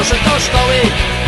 poszedł do szkoły.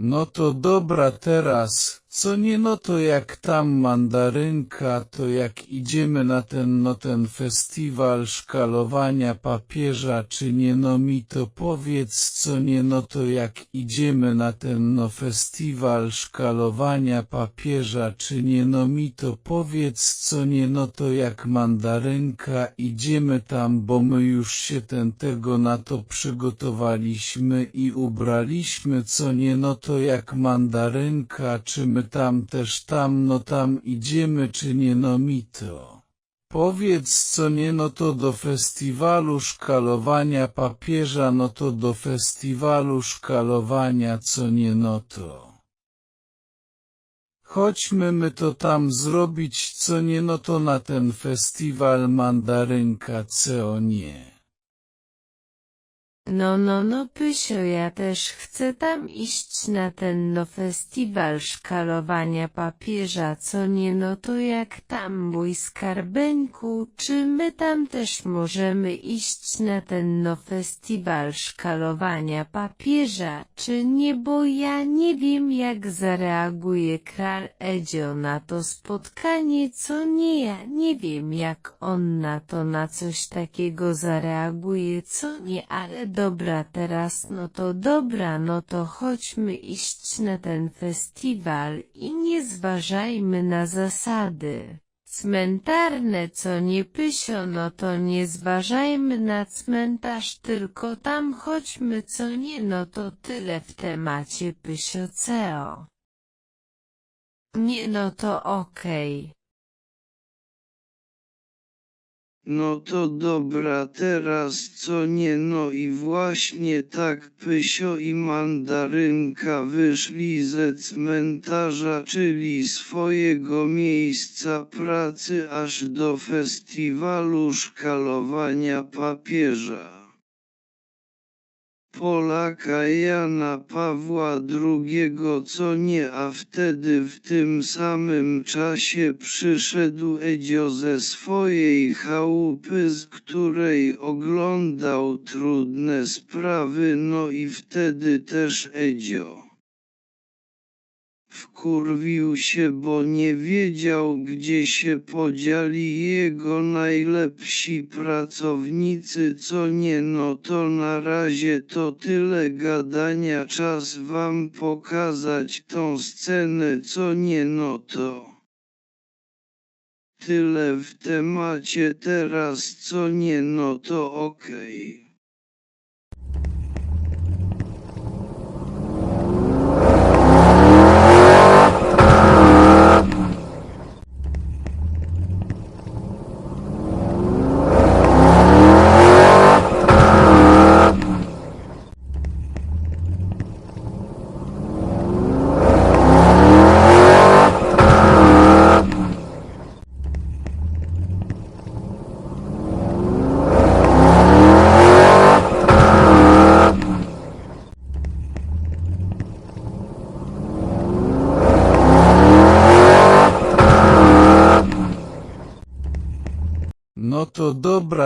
No to dobra teraz co nie no to jak tam mandarynka, to jak idziemy na ten no ten festiwal szkalowania papieża, czy nie no mi to powiedz, co nie no to jak idziemy na ten no festiwal szkalowania papieża, czy nie no mi to powiedz, co nie no to jak mandarynka, idziemy tam, bo my już się ten tego na to przygotowaliśmy i ubraliśmy, co nie no to jak mandarynka, czy my tam też tam no tam idziemy, czy nie no mi to. Powiedz co nie no to do festiwalu szkalowania papieża, no to do festiwalu szkalowania co nie no to. Chodźmy my to tam zrobić co nie no to na ten festiwal mandarynka co nie. No, no, no, Pysio, ja też chcę tam iść na ten no festiwal szkalowania papieża, co nie no to jak tam mój skarbeńku, czy my tam też możemy iść na ten no festiwal szkalowania papieża, czy nie, bo ja nie wiem jak zareaguje kral Edzio na to spotkanie, co nie, ja nie wiem jak on na to na coś takiego zareaguje, co nie, ale dobra teraz, no to dobra, no to chodźmy iść na ten festiwal i nie zważajmy na zasady. Cmentarne co nie pysio, no to nie zważajmy na cmentarz, tylko tam chodźmy co nie, no to tyle w temacie pysio ceo. Nie no to okej. No to dobra teraz co nie no i właśnie tak Pysio i Mandarynka wyszli ze cmentarza czyli swojego miejsca pracy aż do festiwalu szkalowania papieża. Polaka Jana Pawła II co nie a wtedy w tym samym czasie przyszedł Edzio ze swojej chałupy z której oglądał trudne sprawy no i wtedy też Edzio. Wkurwił się, bo nie wiedział, gdzie się podzieli jego najlepsi pracownicy, co nie no to na razie to tyle gadania, czas wam pokazać tą scenę, co nie no to. Tyle w temacie teraz, co nie no to okej. No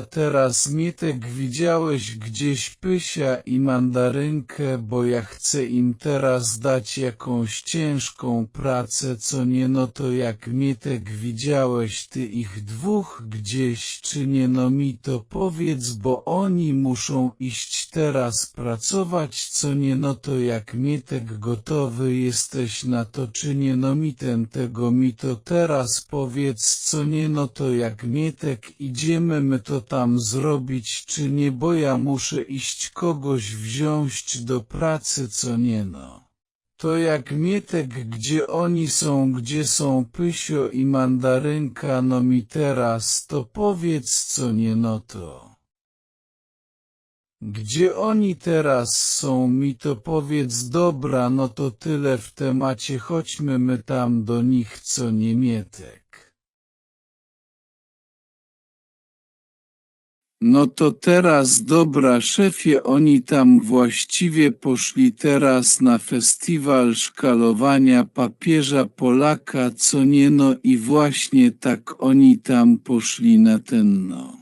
about teraz Mietek widziałeś gdzieś Pysia i Mandarynkę, bo ja chcę im teraz dać jakąś ciężką pracę, co nie no to jak Mietek widziałeś ty ich dwóch gdzieś, czy nie no mi to powiedz, bo oni muszą iść teraz pracować, co nie no to jak Mietek gotowy jesteś na to, czy nie no mi ten tego mi to teraz powiedz, co nie no to jak Mietek idziemy my to tam zrobić, czy nie, bo ja muszę iść kogoś wziąć do pracy, co nie no. To jak Mietek, gdzie oni są, gdzie są Pysio i Mandarynka, no mi teraz, to powiedz, co nie no to. Gdzie oni teraz są, mi to powiedz, dobra, no to tyle w temacie, chodźmy my tam do nich, co nie No to teraz dobra szefie, oni tam właściwie poszli teraz na festiwal szkalowania papieża Polaka, co nie no i właśnie tak oni tam poszli na ten no.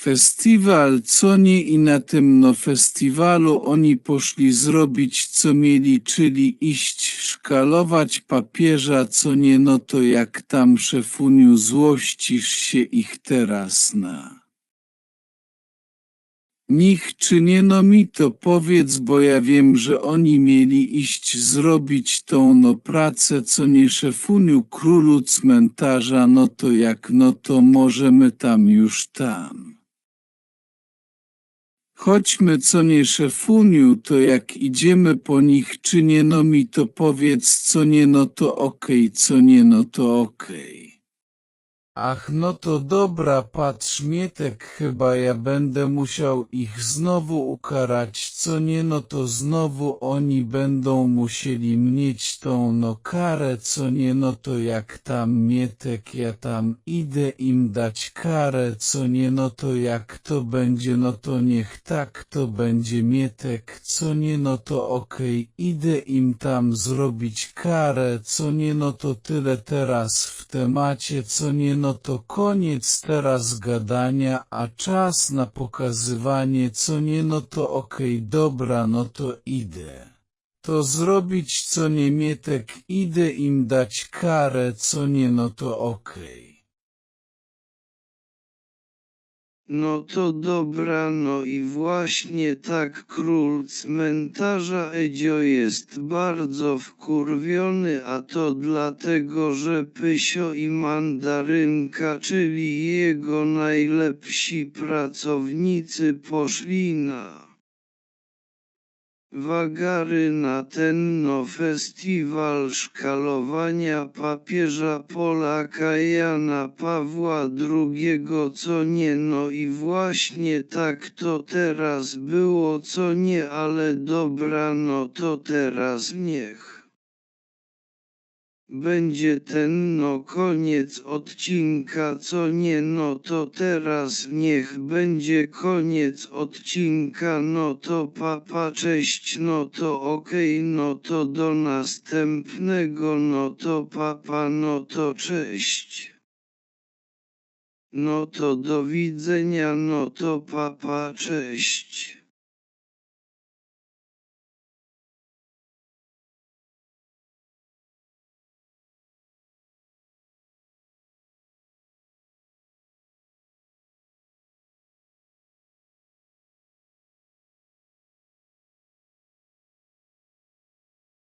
Festiwal co nie i na tym no festiwalu oni poszli zrobić co mieli, czyli iść szkalować papieża co nie no to jak tam szefuniu złościsz się ich teraz na. Nich czy nie no mi to powiedz, bo ja wiem, że oni mieli iść zrobić tą no pracę, co nie szefuniu królu cmentarza, no to jak no to możemy tam już tam. Chodźmy co nie szefuniu, to jak idziemy po nich czy nie no mi to powiedz, co nie no to okej, co nie no to okej. Ach, no to dobra, patrz Mietek, chyba ja będę musiał ich znowu ukarać, co nie no to znowu oni będą musieli mieć tą no karę, co nie no to jak tam Mietek, ja tam idę im dać karę, co nie no to jak to będzie, no to niech tak to będzie Mietek, co nie no to okej, idę im tam zrobić karę, co nie no to tyle teraz w temacie, co nie no to koniec teraz gadania, a czas na pokazywanie, co nie no to okej, dobra, no to idę. To zrobić co nie Mietek, idę im dać karę, co nie no to okej. No to dobra, no i właśnie tak król cmentarza Edzio jest bardzo wkurwiony, a to dlatego, że Pysio i Mandarynka, czyli jego najlepsi pracownicy poszli na wagary na ten no festiwal szkalowania papieża Polaka Jana Pawła II co nie no i właśnie tak to teraz było co nie ale dobra no to teraz niech. Będzie ten no koniec odcinka, co nie no to teraz niech będzie koniec odcinka, no to papa cześć, no to okej, no to do następnego, no to papa, no to cześć. No to do widzenia, no to papa, cześć.